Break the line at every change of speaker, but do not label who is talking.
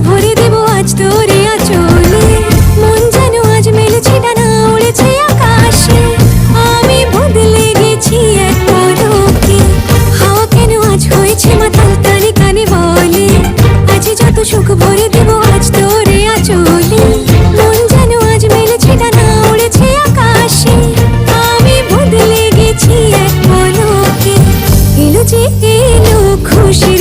সুখ ভরে দেব আজ তোরে আচলে। মন যেন আজ মেলেছে ডানা উড়েছে আকাশে। আমি বদলে গেছি এক পলকে। হাওয়া কেন আজ হয়েছে মাতাল কানে কানে বলে? আজ যত সুখ ভরে দেব আজ তোরে আচলে। মন যেন আজ মেলেছে ডানা উড়েছে আকাশে। আমি বদলে গেছি এক পলকে। এলো যে এলো খুশির